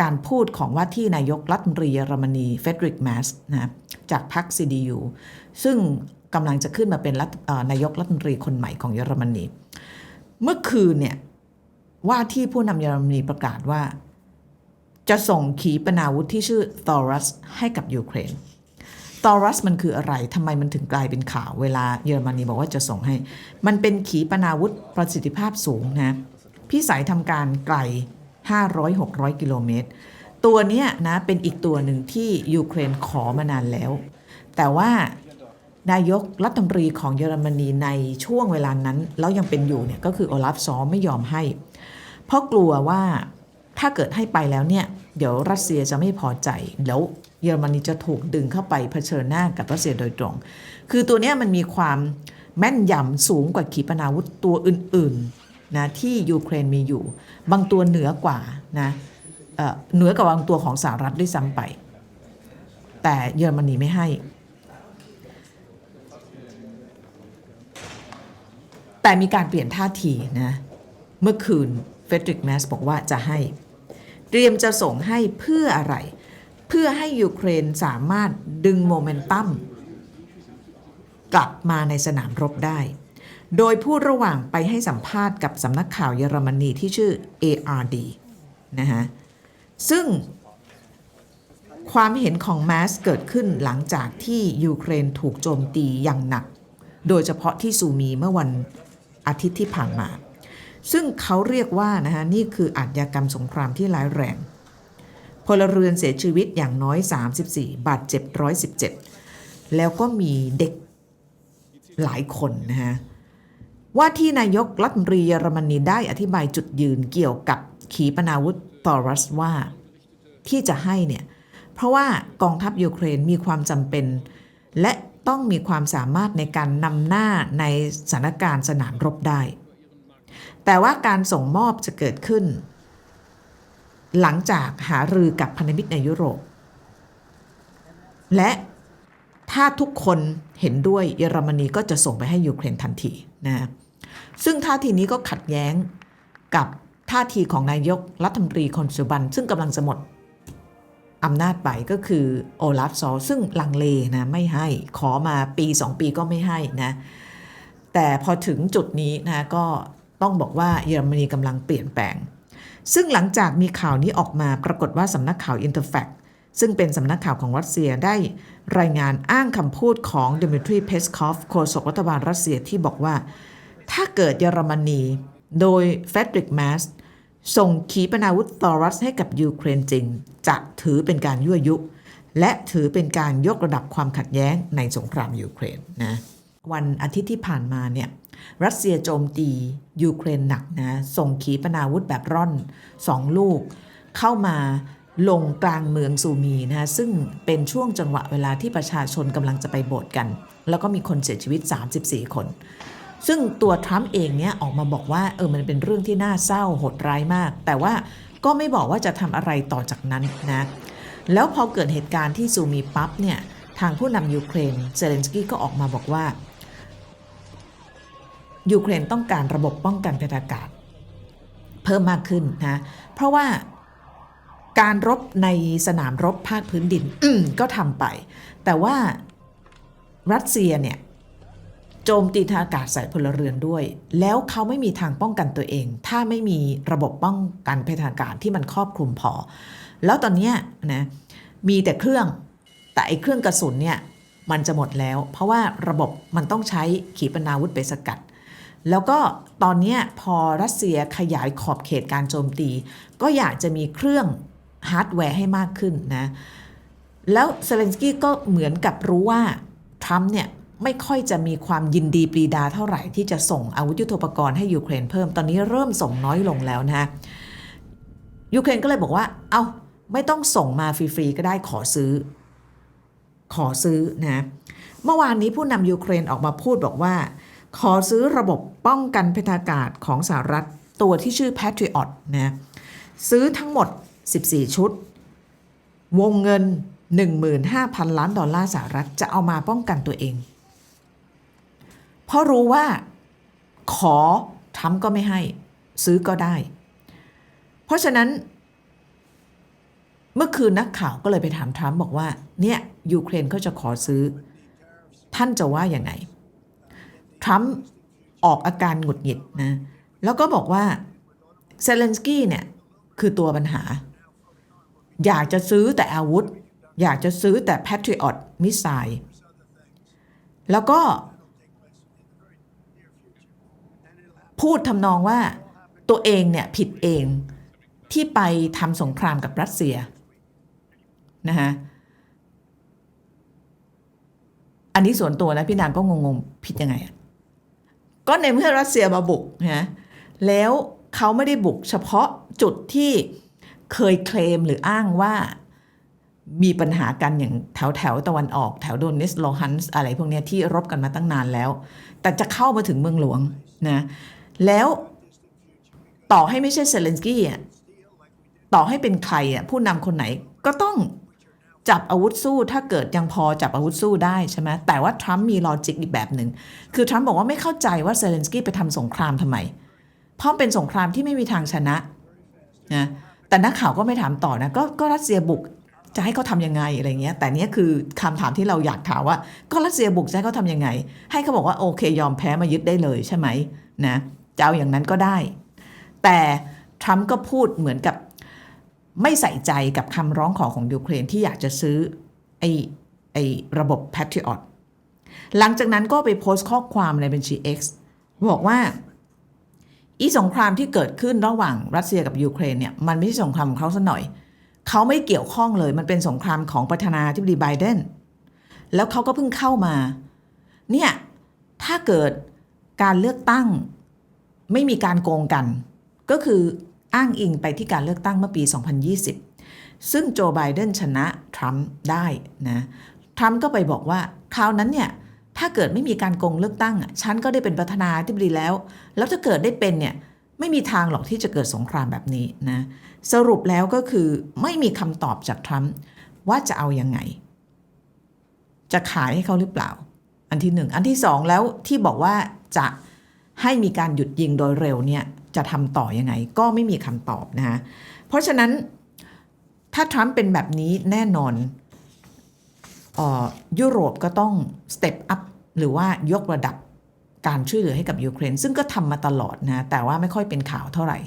การพูดของว่าที่นายกรัฐมนตรีเยอรมนีเฟดริกแมสนะจากพรรค CDU ซึ่งกำลังจะขึ้นมาเป็นนายกรัฐมนตรีคนใหม่ของเยอรมนี เมื่อคืนเนี่ยว่าที่ผู้นำเยอรมนีประกาศว่า จะส่งขีปนาวุธที่ชื่อ Taurus ให้กับยูเครน Taurus มันคืออะไรทำไมมันถึงกลายเป็นข่าว เวลาเยอรมนีบอกว่าจะส่งให้ มันเป็นขีปนาวุธประสิทธิภาพสูงนะพิสัยทำการไกล 500-600 กิโลเมตร ตัวเนี้ยนะเป็นอีกตัวหนึ่งที่ยูเครนขอมานานแล้ว แต่ว่านายกรัฐมนตรีของเยอรมนีในช่วงเวลานั้น แล้วยังเป็นอยู่เนี่ยก็คือโอลาฟซอไม่ยอมให้ เพราะกลัวว่าถ้าเกิดให้ไปแล้วเนี่ย เดี๋ยวรัสเซียจะไม่พอใจแล้วเยอรมนีจะถูกดึงเข้าไปเผชิญหน้ากับรัสเซียโดยตรง คือตัวนี้มันมีความแม่นยำสูงกว่าขีปนาวุธตัวอื่น ๆ นะที่ยูเครนมีอยู่ บางตัวเหนือกว่านะเเหนือกว่าบางตัวของสหรัฐด้วยซ้ำไป แต่เยอรมนีไม่ให้ แต่มีการเปลี่ยนท่าทีนะเมื่อคืนเฟดริกแมสบอกว่าจะให้ เตรียมจะส่งให้เพื่ออะไร เพื่อให้ยูเครนสามารถดึงโมเมนตัมกลับมาในสนามรบได้ โดยพูดระหว่างไปให้สัมภาษณ์กับสำนักข่าวเยอรมนีที่ชื่อ ARD นะฮะซึ่งความเห็นของแมสเกิดขึ้นหลังจากที่ยูเครนถูกโจมตีอย่างหนัก โดยเฉพาะที่ซูมีเมื่อวันอาทิตย์ที่ผ่านมา ซึ่งเขาเรียกว่านะฮะนี่คืออาชญากรรมสงครามที่ร้ายแรงพลเรือนเสียชีวิตอย่างน้อย 34 บาดเจ็บ 117 แล้วก็มีเด็กหลายคนนะฮะ ว่าที่นายกรัฐมนตรีเยอรมนีได้อธิบายจุดยืนเกี่ยวกับขีปนาวุธตอรัสว่าที่จะให้เนี่ยเพราะว่ากองทัพยูเครนมีความจำเป็น และต้องมีความสามารถในการนำหน้าในสถานการณ์สนามรบได้ แต่ว่าการส่งมอบจะเกิดขึ้น หลังจากหารือกับพันธมิตรในยุโรป และถ้าทุกคนเห็นด้วยเยอรมนีก็จะส่งไปให้ยูเครนทันทีนะ ซึ่งท่าทีนี้ก็ขัดแย้งกับท่าทีของนายกรัฐมนตรีคนปัจจุบัน ซึ่งกำลังจะหมดอำนาจไปก็คือโอลาฟซอซึ่งลังเลนะไม่ให้ขอมาปี 2 ปีก็ไม่ให้นะ แต่พอถึงจุดนี้นะก็ต้องบอกว่าเยอรมนีกำลังเปลี่ยนแปลง ซึ่งหลังจากมีข่าวนี้ออกมาปรากฏว่าสำนักข่าวอินเตอร์แฟกซึ่งเป็นสำนักข่าวของรัสเซียได้รายงานอ้างคำพูดของดมิทรีเพสคอฟโฆษกรัฐบาลรัสเซียที่บอกว่า ถ้าเกิดเยอรมนี โดยเฟดริกแมสส่งขีปนาวุธตอรัสให้กับยูเครนจริง จะถือเป็นการยั่วยุ และถือเป็นการยกระดับความขัดแย้งในสงครามยูเครนนะวันอาทิตย์ที่ผ่านมาเนี่ยรัสเซียโจมตียูเครนหนักนะส่งขีปนาวุธแบบร่อนสองลูก เข้ามาลงกลางเมืองซูมีนะซึ่งเป็นช่วงจังหวะเวลาที่ประชาชนกำลังจะไปโบสถ์กัน แล้วก็มีคนเสียชีวิต 34 คน ซึ่งตัวทรัมป์เองเนี่ยออกมาบอกว่าเออมันเป็นเรื่องที่น่าเศร้าโหดร้ายมาก แต่ว่าก็ไม่บอกว่าจะทำอะไรต่อจากนั้นนะ แล้วพอเกิดเหตุการณ์ที่ซูมีปั๊บเนี่ยทางผู้นำยูเครนเซเลนสกี้ก็ออกมาบอกว่ายูเครนต้องการระบบป้องกันภัยอากาศ เพิ่มมากขึ้นนะเพราะว่าการรบในสนามรบภาคพื้นดินก็ทำไป แต่ว่ารัสเซียเนี่ย โจมตีทางอากาศใส่พลเรือนด้วย แล้วเขาไม่มีทางป้องกันตัวเอง ถ้าไม่มีระบบป้องกันภัยทางอากาศที่มันครอบคลุมพอ แล้วตอนนี้นะมีแต่เครื่องแต่ไอ้เครื่องกระสุนเนี่ยมันจะหมดแล้ว เพราะว่าระบบมันต้องใช้ขีปนาวุธไปสกัด แล้วก็ตอนนี้พอรัสเซียขยายขอบเขตการโจมตี ก็อยากจะมีเครื่องฮาร์ดแวร์ให้มากขึ้นนะแล้วเซเลนสกี้ก็เหมือนกับรู้ว่าทรัมป์เนี่ย ไม่ค่อยจะมีความยินดีปรีดาเท่าไหร่ที่จะส่งอาวุธยุทโธปกรณ์ให้ยูเครนเพิ่มตอนนี้เริ่มส่งน้อยลงแล้วนะยูเครนก็เลยบอกว่า เอา้าไม่ต้องส่งมาฟรีๆก็ได้ขอซื้อ ขอซื้อนะเมื่อวานนี้ผู้นำยูเครนออกมาพูดบอกว่า ขอซื้อระบบป้องกันภัยอากาศของสหรัฐตัวที่ชื่อ Patriot นะซื้อทั้งหมด 14 ชุด วงเงิน 15,000 ล้านดอลลาร์สหรัฐจะเอามาป้องกันตัวเอง เพราะรู้ว่าขอทำก็ไม่ให้ ซื้อก็ได้ เพราะฉะนั้น เมื่อคืนนักข่าวก็เลยไปถามทรัมป์บอกว่า เนี่ยยูเครนเขาจะขอซื้อ ท่านจะว่าอย่างไงทรัมป์ออกอาการหงุดหงิดนะ แล้วก็บอกว่าเซเลนสกี้เนี่ย คือตัวปัญหา อยากจะซื้อแต่อาวุธ อยากจะซื้อแต่ Patriot มิสไซล์แล้วก็ พูดทำนองว่าตัวเองเนี่ยผิดเองที่ไปทำสงครามกับรัสเซียนะฮะอันนี้ส่วนตัวนะพี่นางก็งงๆผิดยังไงอะก็ในเมื่อรัสเซียมาบุกนะแล้วเขาไม่ได้บุกเฉพาะจุดที่เคยเคลมหรืออ้างว่ามีปัญหากันอย่างแถวแถวตะวันออกแถวโดนิสโลฮันส์อะไรพวกนี้ที่รบกันมาตั้งนานแล้ว แต่จะเข้ามาถึงเมืองหลวงนะ แล้วต่อให้ไม่ใช่เซเลนสกี้อะต่อให้เป็นใครอะผู้นำคนไหนก็ต้องจับอาวุธสู้ถ้าเกิดยังพอจับอาวุธสู้ได้ใช่ไหมแต่ว่าทรัมป์มีลอจิกอีกแบบหนึ่งคือทรัมป์บอกว่าไม่เข้าใจว่าเซเลนสกี้ไปทำสงครามทำไม เพราะเป็นสงครามที่ไม่มีทางชนะนะแต่นักข่าวก็ไม่ถามต่อนะกก็รัสเซียบุกจะให้เขาทำยังไงอะไรเงี้ยแต่เนี้ยคือคำถามที่เราอยากถามว่า ก็รัสเซียบุกจะให้เขาทำยังไง ให้เขาบอกว่าโอเคยอมแพ้มายึดได้เลยใช่ไหมนะ จะเอาอย่างนั้นก็ได้ แต่ทรัมป์ก็พูดเหมือนกับไม่ใส่ใจกับคำร้องขอของยูเครนที่อยากจะซื้อไอ้ไอ้ระบบ Patriot หลังจากนั้นก็ไปโพสต์ข้อความในบัญชี X บอกว่า อีสงครามที่เกิดขึ้นระหว่างรัสเซียกับยูเครนเนี่ย มันไม่ใช่สงครามของเขาซะหน่อย เขาไม่เกี่ยวข้องเลย มันเป็นสงครามของประธานาธิบดีไบเดน แล้วเขาก็เพิ่งเข้ามา เนี่ย ถ้าเกิดการเลือกตั้ง ไม่มีการโกงกัน ก็คืออ้างอิงไปที่การเลือกตั้งเมื่อปี 2020 ซึ่งโจไบเดนชนะทรัมป์ได้นะทรัมป์ก็ไปบอกว่าคราวนั้นเนี่ยถ้าเกิดไม่มีการโกงเลือกตั้งฉันก็ได้เป็นประธานาธิบดีแล้ว แล้วถ้าเกิดได้เป็นเนี่ยไม่มีทางหรอกที่จะเกิดสงครามแบบนี้นะสรุปแล้วก็คือไม่มีคำตอบจากทรัมป์ว่าจะเอาอยัางไง จะขายให้เขาหรือเปล่า อันที่หนึ่งอันที่สองแล้วที่บอกว่าจะ ให้มีการหยุดยิงโดยเร็วเนี่ยจะทำต่อยังไง ก็ไม่มีคำตอบนะฮะเพราะฉะนั้นถ้าทรัมป์เป็นแบบนี้แน่นอนออยุโรปก็ต้องสเต็ปอัพหรือว่ายกระดับการช่วยเหลือให้กับยูเครนซึ่งก็ทำมาตลอดนะแต่ว่าไม่ค่อยเป็นข่าวเท่าไหร่